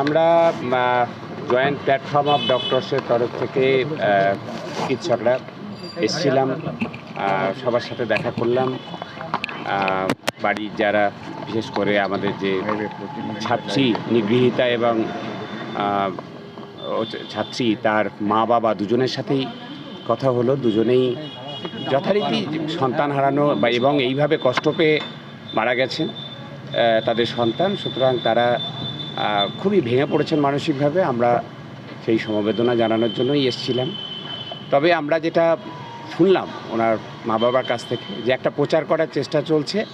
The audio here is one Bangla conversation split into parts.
আমরা জয়েন্ট প্ল্যাটফর্ম অফ ডক্টরসের তরফ থেকে চিকিৎসকরা এসছিলাম সবার সাথে দেখা করলাম। বাড়ির যারা, বিশেষ করে আমাদের যে ছাত্রী নিগৃহীতা এবং ছাত্রী, তার মা বাবা দুজনের সাথেই কথা হলো, দুজনেই যথারীতি সন্তান হারানো বা এবং এইভাবে কষ্ট পেয়ে মারা গেছেন তাদের সন্তান। সুতরাং তারা খুবই ভেঙে পড়েছেন মানসিকভাবে। আমরা সেই সমবেদনা জানানোর জন্যই এসেছিলাম। তবে আমরা যেটা শুনলাম ওনার মা বাবার কাছ থেকে যে একটা প্রচার করার চেষ্টা চলছে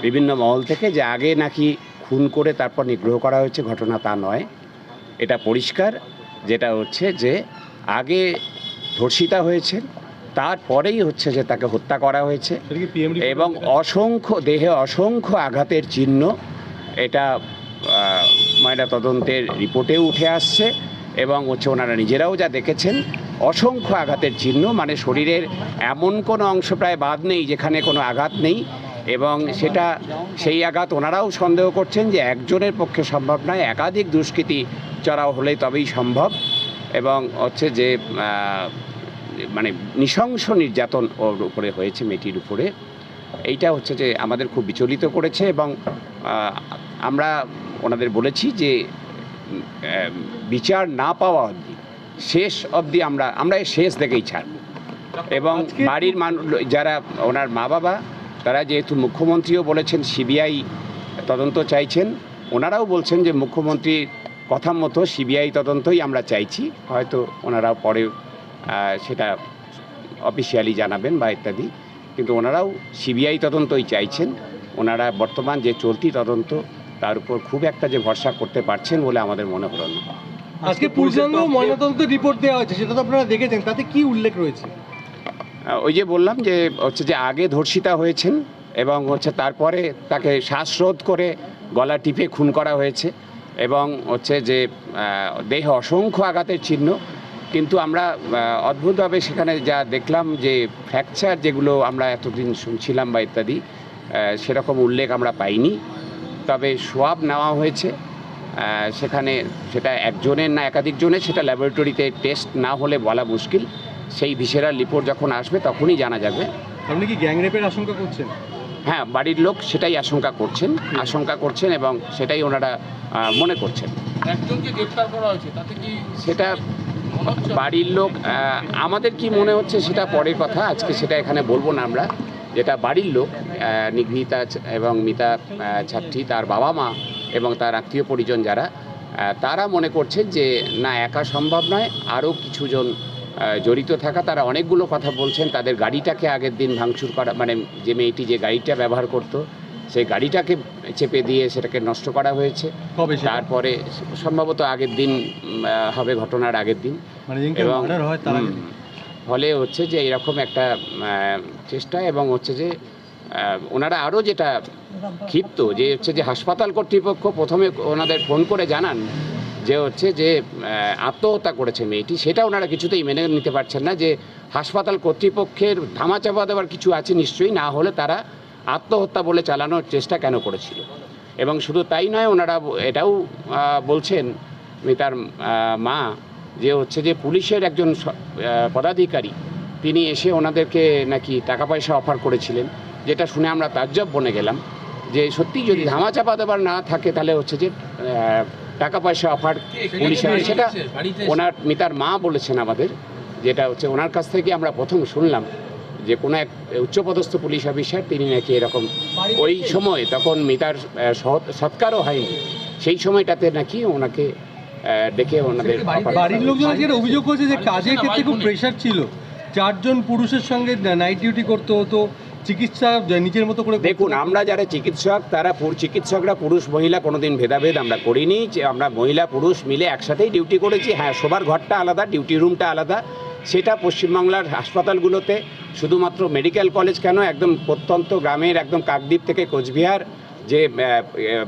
বিভিন্ন মহল থেকে যে আগে নাকি খুন করে তারপর নিগ্রহ করা হয়েছে ঘটনা তা নয়। এটা পরিষ্কার যেটা হচ্ছে যে আগে ধর্ষিতা হয়েছে তারপরেই হচ্ছে যে তাকে হত্যা করা হয়েছে এবং অসংখ্য দেহে অসংখ্য আঘাতের চিহ্ন এটা ময়না তদন্তের রিপোর্টেও উঠে আসছে এবং হচ্ছে ওনারা নিজেরাও যা দেখেছেন, অসংখ্য আঘাতের চিহ্ন মানে শরীরের এমন কোনো অংশ প্রায় বাদ নেই যেখানে কোনো আঘাত নেই এবং সেটা, সেই আঘাত ওনারাও সন্দেহ করছেন যে একজনের পক্ষে সম্ভব নয়, একাধিক দুষ্কৃতি চড়াও হলে তবেই সম্ভব এবং হচ্ছে যে মানে নৃশংস নির্যাতন ওর উপরে হয়েছে মেয়েটির উপরে। এইটা হচ্ছে যে আমাদের খুব বিচলিত করেছে এবং আমরা ওনাদের বলেছি যে বিচার না পাওয়া অবধি শেষ অবধি আমরা আমরা এই শেষ দেখেই ছাড়ব। এবং বাড়ির মানুষ যারা ওনার মা বাবা তারা যেহেতু মুখ্যমন্ত্রীও বলেছেন সিবিআই তদন্ত চাইছেন ওনারাও বলছেন যে মুখ্যমন্ত্রীর কথা মতো সিবিআই তদন্তই আমরা চাইছি হয়তো ওনারা পরে সেটা অফিসিয়ালি জানাবেন বা ইত্যাদি কিন্তু ওনারাও সিবিআই তদন্তই চাইছেন। ওনারা বর্তমান যে চলতি তদন্ত তার উপর খুব একটা যে ভরসা করতে পারছেন বলে আমাদের মনে হলো না। আজকে পূর্ণাঙ্গ ময়নাতদন্ত রিপোর্ট দেওয়া হয়েছে সেটা তো আপনারা দেখেছেন তাতে কি উল্লেখ রয়েছে? ওই যে বললাম যে হচ্ছে যে আগে ধর্ষিতা হয়েছেন এবং হচ্ছে তারপরে তাকে শ্বাসরোধ করে গলা টিপে খুন করা হয়েছে এবং হচ্ছে যে দেহে অসংখ্য আঘাতের চিহ্ন। কিন্তু আমরা অদ্ভুতভাবে সেখানে যা দেখলাম যে ফ্র্যাকচার যেগুলো আমরা এতদিন শুনছিলাম বা ইত্যাদি সেরকম উল্লেখ আমরা পাইনি। তবে সোয়াব নেওয়া হয়েছে। সেখানে সেটা একজনের না একাধিক জনের সেটা ল্যাবরেটরিতে টেস্ট না হলে বলা মুশকিল। সেই ভিসেরাল রিপোর্ট যখন আসবে তখনই জানা যাবে। আপনি কি গ্যাংরেপের আশঙ্কা করছেন? হ্যাঁ বাড়ির লোক সেটাই আশঙ্কা করছেন আশঙ্কা করছেন এবং সেটাই ওনারা মনে করছেন। একজনকে গ্রেপ্তার করা হয়েছে তাতে কি সেটা বাড়ির লোক আমাদের কি মনে হচ্ছে সেটা পরের কথা আজকে সেটা এখানে বলব না আমরা। যেটা বাড়ির লোক আহ, নিগৃহীতা এবং মিতা ছাত্রী তার বাবা মা এবং তার আত্মীয় পরিজন যারা তারা মনে করছেন যে না একা সম্ভব নয়। আরও কিছুজন জড়িত থাকা তারা অনেকগুলো কথা বলছেন। তাদের গাড়িটাকে আগের দিন ভাঙচুর করা মানে যে মেয়েটি যে গাড়িটা ব্যবহার করতো সেই গাড়িটাকে চেপে দিয়ে সেটাকে নষ্ট করা হয়েছে। তারপরে সম্ভবত আগের দিন হবে ঘটনার আগের দিন। মানে এবং ফলে হচ্ছে যে এরকম একটা চেষ্টা এবং হচ্ছে যে ওনারা আরও যেটা ক্ষিপ্ত যে হচ্ছে যে হাসপাতাল কর্তৃপক্ষ প্রথমে ওনাদের ফোন করে জানান যে হচ্ছে যে আত্মহত্যা করেছে মেয়েটি। সেটা ওনারা কিছুতেই মেনে নিতে পারছেন না যে হাসপাতাল কর্তৃপক্ষের ধামাচাপা দেওয়ার কিছু আছে নিশ্চয়ই, না হলে তারা আত্মহত্যা বলে চালানোর চেষ্টা কেন করেছিল। এবং শুধু তাই নয়, ওনারা এটাও বলছেন মিতার মা যে হচ্ছে যে পুলিশের একজন পদাধিকারী তিনি এসে ওনাদেরকে নাকি টাকা পয়সা অফার করেছিলেন যেটা শুনে আমরা তাজ্জব বনে গেলাম যে সত্যি যদি ধামাচাপা দেবার না থাকে তাহলে হচ্ছে যে টাকা পয়সা অফার পুলিশের সেটা ওনার মিতার মা বলেছেন আমাদের যেটা হচ্ছে ওনার কাছ থেকে আমরা প্রথম শুনলাম যে কোনো এক উচ্চপদস্থ পুলিশ অফিসার তিনি নাকি এরকম ওই সময় তখন মিতার সৎকারও হয়নি সেই সময়টাতে নাকি ওনাকে ডেকে ওনাদের বাড়ির লোকজন আজকে অভিযোগ করেছে যে কাজের ক্ষেত্রে খুব প্রেশার ছিল। চারজন পুরুষের সঙ্গে নাইট ডিউটি করতে হতো চিকিৎসা নিজের মতো করে দেখুন আমরা যারা চিকিৎসক তারা চিকিৎসকরা পুরুষ মহিলা কোনোদিন ভেদাভেদ আমরা করিনি। যে আমরা মহিলা পুরুষ মিলে একসাথেই ডিউটি করেছি। হ্যাঁ শোবার ঘরটা আলাদা ডিউটি রুমটা আলাদা। সেটা পশ্চিমবাংলার হাসপাতালগুলোতে শুধুমাত্র মেডিকেল কলেজ কেন? একদম প্রত্যন্ত গ্রামের একদম কাকদ্বীপ থেকে কোচবিহার যে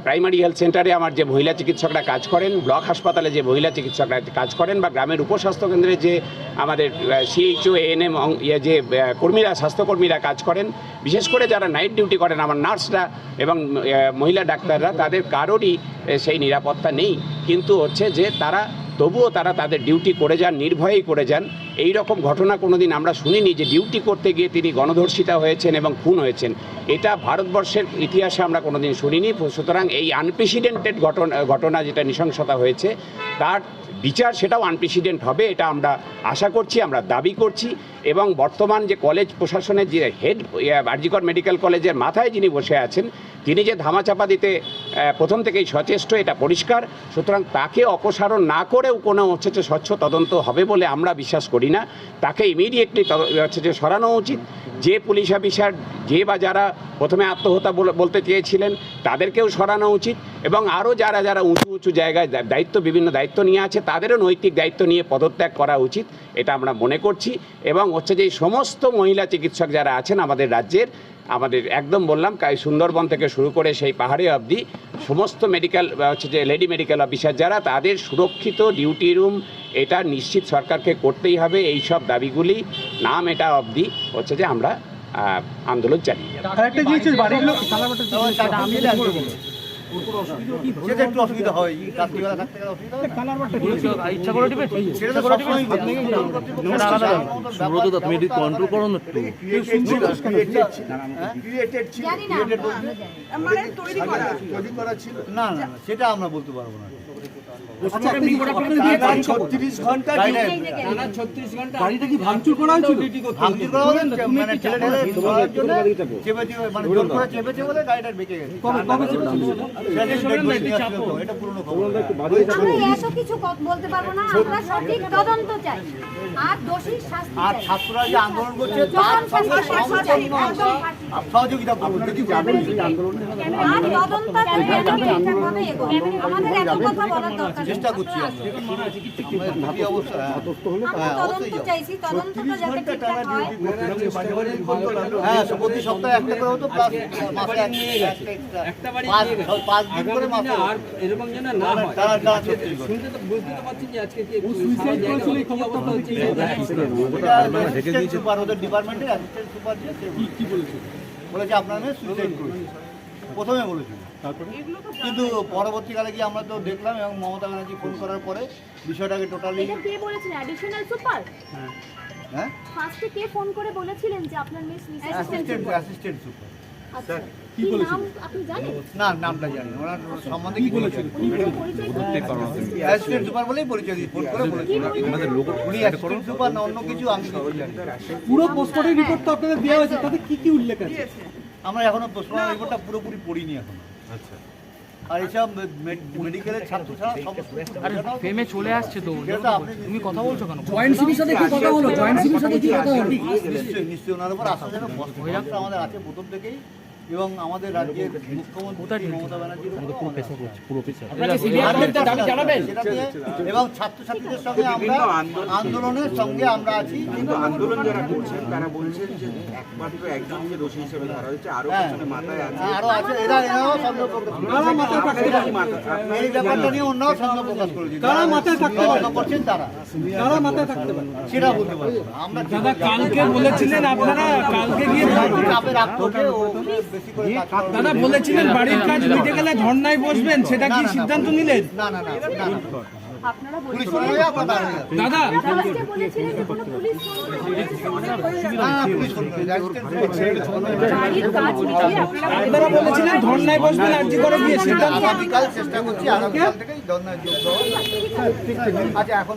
প্রাইমারি হেলথ সেন্টারে আমার যে মহিলা চিকিৎসকরা কাজ করেন ব্লক হাসপাতালে যে মহিলা চিকিৎসকরা কাজ করেন বা গ্রামের উপস্বাস্থ্য কেন্দ্রে যে আমাদের সিএইচও এএনএম ইয়ে যে কর্মীরা, স্বাস্থ্যকর্মীরা কাজ করেন, বিশেষ করে যারা নাইট ডিউটি করেন, আমার নার্সরা এবং মহিলা ডাক্তাররা, তাদের কারোরই সেই নিরাপত্তা নেই। কিন্তু হচ্ছে যে, তারা তবুও তারা তাদের ডিউটি করে যান, নির্ভয়েই করে যান। এই রকম ঘটনা কোনোদিন আমরা শুনিনি যে ডিউটি করতে গিয়ে তিনি গণধর্ষিতা হয়েছেন এবং খুন হয়েছেন। এটা ভারতবর্ষের ইতিহাসে আমরা কোনোদিন শুনিনি। সুতরাং এই আনপ্রেসিডেন্টেড ঘটনা ঘটনা যেটা নৃশংসতা হয়েছে, তার বিচার, সেটাও আনপ্রেসিডেন্ট হবে, এটা আমরা আশা করছি, আমরা দাবি করছি। এবং বর্তমান যে কলেজ প্রশাসনের যে হেড আরজিকর মেডিকেল কলেজের মাথায় যিনি বসে আছেন, তিনি যে ধামাচাপা দিতে প্রথম থেকেই সচেষ্ট, এটা পরিষ্কার। সুতরাং তাকে অপসারণ না করেও কোনো হচ্ছে যে স্বচ্ছ তদন্ত হবে বলে আমরা বিশ্বাস করি না। তাকে ইমিডিয়েটলি হচ্ছে যে সরানো উচিত। যে পুলিশ অফিসার যে বা যারা প্রথমে আত্মহত্যা বলে- বলতে চেয়েছিলেন, তাদেরকেও সরানো উচিত। এবং আরও যারা যারা উঁচু উঁচু জায়গায় দায়িত্ব বিভিন্ন দায়িত্ব নিয়ে আছে তাদেরও নৈতিক দায়িত্ব নিয়ে পদত্যাগ করা উচিত এটা আমরা মনে করছি। এবং হচ্ছে যে এই সমস্ত মহিলা চিকিৎসক যারা আছেন আমাদের রাজ্যের আমাদের একদম বললাম কাই- সুন্দরবন থেকে শুরু করে সেই পাহাড়ে অবধি সমস্ত মেডিকেল হচ্ছে যে লেডি মেডিকেল অফিসার যারা তাদের সুরক্ষিত ডিউটি রুম এটা নিশ্চিত সরকারকে করতেই হবে এই সব দাবিগুলি নাম এটা অবধি হচ্ছে যে আমরা আন্দোলন চালিয়ে সেটা একটু অসুবিধা হয় রাত্রিবেলা থাকতে গেলে অসুবিধা হয় না? ইচ্ছা করে দিবে সেটা তো সবসময়ই সুব্রত তুমি একটু কন্ট্রোল করো না একটু। Created ছিল, জানি না created আমরা বলতে- জানি না। মানে তৈরি করা ছিল? না না না, সেটা আমরা বলতে পারব না। ছত্রিশ ঘণ্টা এই যে গেল। কি ভাঙচুর করা হয়েছিল? ভাঙচুর করা হলে মানে ঠেলে ঠেলে চেপে চেপে মানে জোর করে চেপেছে বলে গাড়িটা বেঁকে গেছে। কবে কবে চেপেছিল সেটা? সেটা dead body নিয়ে আসতে হতো, এটা পুরনো খবর। আমরা এত কিছু বলতে পারব না। আমরা সঠিক তদন্ত চাই। আর দোষী শাস্তি আর ছাত্ররা যে আন্দোলন করছে তার সঙ্গে সহযোগিতা করুন। আর তদন্ত আমাদের এত কথা দরকার চেষ্টা করছি আমরা। অবস্থা। হ্যাঁ তদন্ত চাইছি তদন্তটা যাতে ঠিকঠাক হয়। হ্যাঁ প্রতি সপ্তাহে একটা করে হতো প্লাস মাসে একটা পাঁচ পাঁচ দিন করে মাসে হতো। এরকম যেন না হয়। তারা তারা ছত্রিশ শুনতে তো বুঝতে তো পারছেন যে আজকে কি সুইসাইড করেছিল এই খবরটা হচ্ছে। এটা assistant super, ওদের ডিপার্টমেন্টের অ্যাসিস্ট্যান্ট সুপার যে সে কি বলেছে। বলেছে? আপনার মেয়ে সুইসাইড করেছে প্রথমে বলেছিল। কিন্তু পরবর্তীকালে গিয়ে আমরা তো দেখলাম এবং মমতা ব্যানার্জি ফোন করার পরে বিষয়টাকে টোটালি কে বলেছিলেন অ্যাডিশনাল সুপার হ্যাঁ। ফার্স্টে কে ফোন করে বলেছিলেন যে আপনার মিস অ্যাসিস্ট্যান্ট অ্যাসিস্ট্যান্ট সুপার আচ্ছা। কি আপনি জানেন? না নামটা জানি ওনার সম্বন্ধে কি কি? অ্যাসিস্ট্যান্ট সুপার বলেই পরিচয় দিয়ে ফোন করে বলেছিল। উনি অ্যাসিস্ট্যান্ট সুপার না অন্য কিছু আমি কিছু জানি পুরো পোস্টমর্টম রিপোর্ট তো আপনাদের দেওয়া হয়েছে তাতে কি কি উল্লেখ আছে? আমরা এখনও পোস্টমর্টম রিপোর্টটা পুরোপুরি পড়িনি এখনও। আচ্ছা। আর এইসব মেডিকেলের ছাত্র ছাড়া সমস্ত ফেমে চলে আসছে তো তুমি কথা বলছো কেন? জয়েন্ট সিবির সাথে কি কথা হলো? জয়েন্ট সিবির সাথে কি কথা হলো? নিশ্চয়ই নিশ্চয়ই ওনার উপর আশা যেন আমাদের আছে প্রথম থেকেই। এবং আমাদের রাজ্যের মুখ্যমন্ত্রী মমতা ব্যানার্জির এবং ছাত্রছাত্রীদের সঙ্গে আমরা আন্দোলনের সঙ্গে আমরা আছি। কিন্তু আন্দোলন যারা করছেন তারা বলছেন যে একমাত্র একজনকে দোষী হিসেবে ধরা হচ্ছে আরও হ্যাঁ। পেছনে মাথায় আছে। হ্যাঁ, আরও আছে। এরা এরাও সন্দেহ এই ব্যাপারটা নিয়ে অন্যও সন্দেহ প্রকাশ করেছে। কারা মাথায় থাকতে পারে? করছেন তারা। কারা মাথায় থাকতে পারে? সেটা বলতে পারব আমরা দাদা কালকে বলেছিলেন আপনারা কালকে গিয়ে চাপে রাখতে বেশি করে দাদা বলেছিলেন বাড়ির কাজ মিটে গেলে ধর্নায় বসবেন সেটা কি সিদ্ধান্ত নিলেন না না না। দাদা আপনারা বলেছিলেন ধর্নায় বসবেন আর্জি করে সিদ্ধান্ত চেষ্টা করছি আগামীকাল থেকেই আচ্ছা এখন